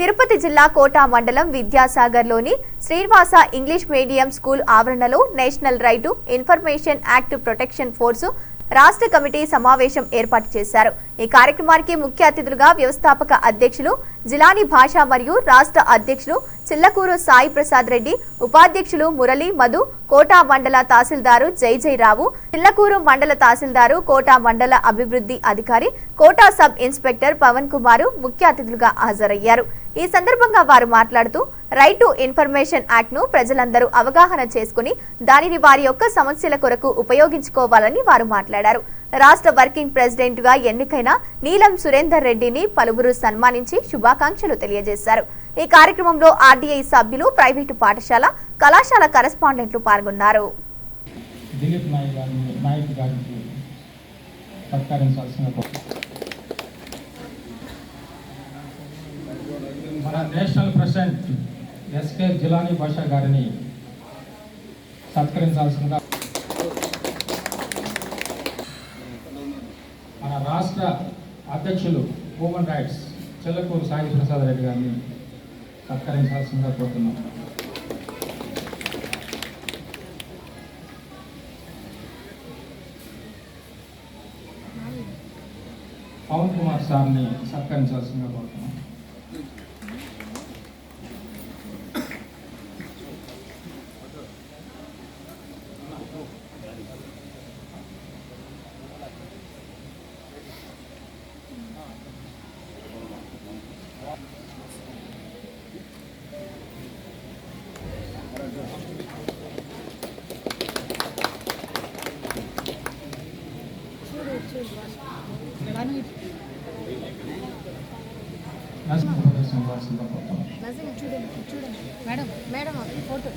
తిరుపతి జిల్లా కోటా మండలం విద్యాసాగర్లోని శ్రీనివాస ఇంగ్లీష్ మీడియం స్కూల్ ఆవరణలో national right information act protection force రాష్ట్ర కమిటీ సమావేశం ఏర్పాటు చేశారు. ఈ కార్యక్రమానికి ముఖ్య అతిథులుగా వ్యవస్థాపక అధ్యక్షులు జిలాని భాష మరియు రాష్ట్ర అధ్యక్షులు చిల్లకూరు సాయి ప్రసాద్ రెడ్డి ఉపాధ్యక్షులు మురళి మధు కోటా మండల తహసీల్దారు జై జై రావు చిల్లకూరు మండల తహసీల్దారు కోటా మండల అభివృద్ధి అధికారి కోటా సబ్ ఇన్స్పెక్టర్ పవన్ కుమారు ముఖ్య అతిథులుగా హాజరయ్యారు. ఈ సందర్భంగా వారు మాట్లాడుతూ రైట్ టు ఇన్ఫర్మేషన్ యాక్ట్ను ప్రజలందరూ అవగాహన చేసుకుని దానిని వారి యొక్క సమస్యల కొరకు ఉపయోగించుకోవాలని వారు మాట్లాడారు. రాష్ట్ర వర్కింగ్ ప్రెసిడెంట్గా ఎన్నికైన నీలం సురేందర్ రెడ్డిని పలువురు సన్మానించి శుభాకాంక్షలు తెలియజేశారు. ఈ కార్యక్రమంలో ఆర్డీఐ సభ్యులు ప్రైవేటు పాఠశాల కళాశాల కరెస్పాండెంట్లు పాల్గొన్నారు. దిలీప్ నాయక్ గారిని నాయక్ గారికి సత్కరించాల్సిన కోరు- మన నేషనల్ ప్రెసిడెంట్ ఎస్కే జిలానీ భాషా గారిని సత్కరించాల్సిందిగా మన రాష్ట్ర అధ్యక్షులు హ్యూమన్ రైట్స్ చెల్లకూరు సాయి ప్రసాద్ రెడ్డి గారిని సత్కరించాల్సిందిగా కోరుతున్నాం. పవన్ కుమార్ సార్ని సత్కరించాల్సిందిగా కోరుతున్నాం. చూడండి చూడండి మేడం మేడం ఫోటో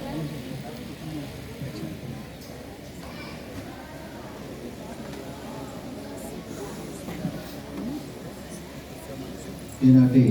ఈనాటి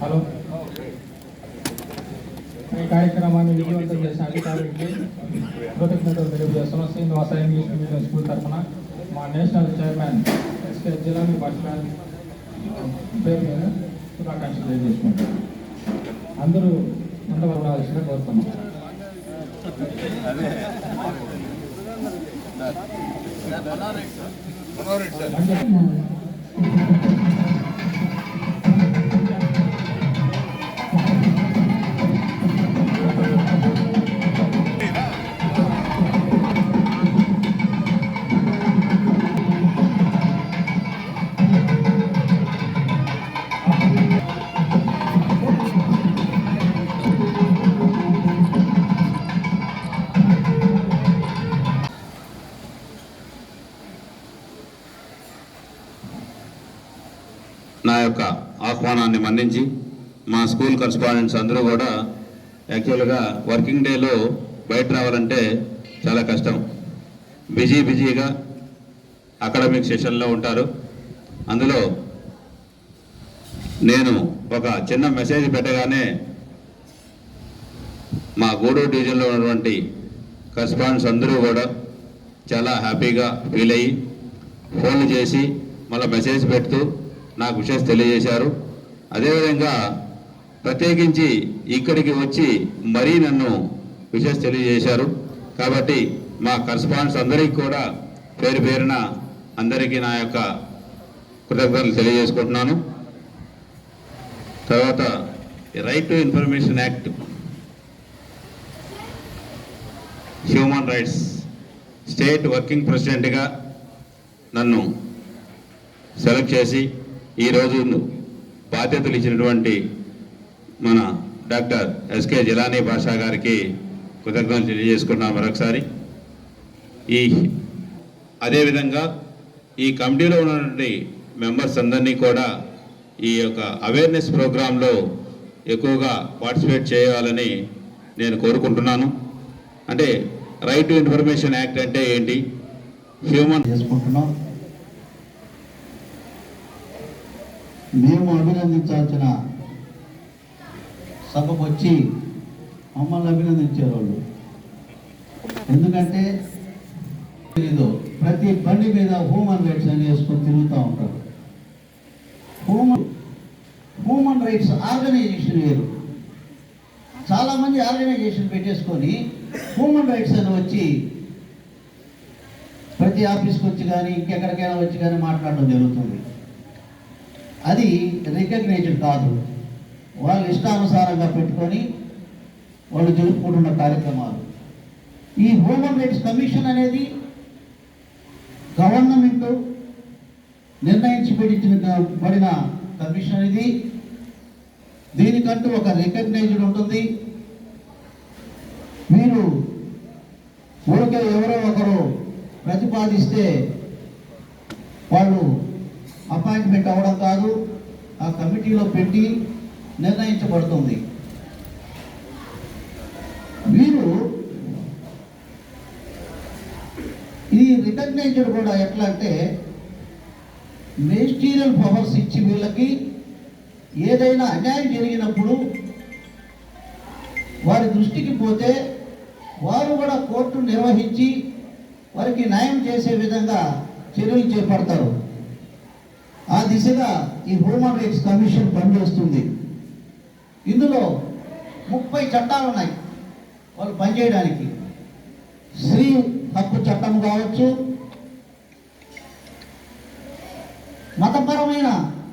హలో. ఈ కార్యక్రమాన్ని విజయవంతం చేసిన అధికారులకి కృతజ్ఞతలు తెలియజేస్తున్నాం. శ్రీనివాస ఇంగ్లీష్ మీడియం స్కూల్ తరఫున మా national chairman SK bus stand పేరు మీద శుభాకాంక్షలు తెలియజేసుకుంటాం అందరూ ఉండవలసిందిగా కోరుతున్నాం. నా యొక్క ఆహ్వానాన్ని మన్నించి మా స్కూల్ కరస్పాండెంట్స్ అందరూ కూడా యాక్చువల్గా వర్కింగ్ డేలో బయట రావాలంటే చాలా కష్టం. బిజీ బిజీగా అకాడమిక్ సెషన్లో ఉంటారు. అందులో నేను ఒక చిన్న మెసేజ్ పెట్టగానే మా గూడూరు డివిజన్లో ఉన్నటువంటి కరస్పాండెంట్స్ అందరూ కూడా చాలా హ్యాపీగా ఫీల్ అయ్యి ఫోన్లు చేసి మళ్ళీ మెసేజ్ పెడుతూ నాకు విషయం తెలియజేశారు. అదేవిధంగా ప్రత్యేకించి ఇక్కడికి వచ్చి మరీ నన్ను విషయం తెలియజేశారు. కాబట్టి మా కరస్పాండెంట్స్ అందరికీ కూడా పేరు పేరున అందరికీ నా యొక్క కృతజ్ఞతలు తెలియజేసుకుంటున్నాను. తర్వాత right to information act human rights. State working ప్రెసిడెంట్గా నన్ను సెలెక్ట్ చేసి ఈరోజు బాధ్యతలు ఇచ్చినటువంటి మన డాక్టర్ ఎస్కే జిలానీ భాషా గారికి కృతజ్ఞతలు తెలియజేసుకున్నాం మరొకసారి. ఈ అదేవిధంగా ఈ కమిటీలో ఉన్నటువంటి మెంబర్స్ అందరినీ కూడా ఈ యొక్క అవేర్నెస్ ప్రోగ్రాంలో ఎక్కువగా పార్టిసిపేట్ చేయాలని నేను కోరుకుంటున్నాను. అంటే రైట్ టు ఇన్ఫర్మేషన్ యాక్ట్ అంటే ఏంటి? హ్యూమన్ చేసుకుంటున్నాం. మేము అభినందించాల్సిన సభకు వచ్చి మమ్మల్ని అభినందించారు వాళ్ళు ఎందుకంటే తెలీదు ప్రతి బండి మీద హ్యూమన్ రైట్స్ అని వేసుకొని తిరుగుతూ ఉంటారు. హ్యూమన్ హ్యూమన్ రైట్స్ ఆర్గనైజేషన్ వేరు. చాలామంది ఆర్గనైజేషన్ పెట్టేసుకొని హ్యూమన్ రైట్స్ అని వచ్చి ప్రతి ఆఫీస్కి వచ్చి కానీ ఇంకెక్కడికైనా వచ్చి కానీ మాట్లాడడం జరుగుతుంది. అది రికగ్నైజ్డ్ కాదు. వాళ్ళు ఇష్టానుసారంగా పెట్టుకొని వాళ్ళు జరుపుకుంటున్న కార్యక్రమాలు. ఈ హ్యూమన్ రైట్స్ కమిషన్ అనేది గవర్నమెంట్ నిర్ణయించి పెట్టించిన పడిన కమిషన్ ఇది. దీనికంటూ ఒక రికగ్నైజ్డ్ ఉంటుంది. మీరు ఊరికే ఎవరో ఒకరు ప్రతిపాదిస్తే వాళ్ళు అపాయింట్మెంట్ అవ్వడం కాదు ఆ కమిటీలో పెట్టి నిర్ణయించబడుతుంది. వీరు ఈ రికగ్నైజ్డ్ కూడా ఎట్లా అంటే మేస్టీరియల్ పవర్స్ ఇచ్చి వీళ్ళకి ఏదైనా అన్యాయం జరిగినప్పుడు వారి దృష్టికి పోతే వారు కూడా కోర్టు నిర్వహించి వారికి న్యాయం చేసే విధంగా చర్యలు చేపడతారు. ఆ దిశగా ఈ హ్యూమన్ రైట్స్ కమిషన్ పనిచేస్తుంది. ఇందులో ముప్పై చట్టాలు ఉన్నాయి. వాళ్ళు పనిచేయడానికి. స్త్రీ హక్కు చట్టం కావచ్చు. మతపరమైన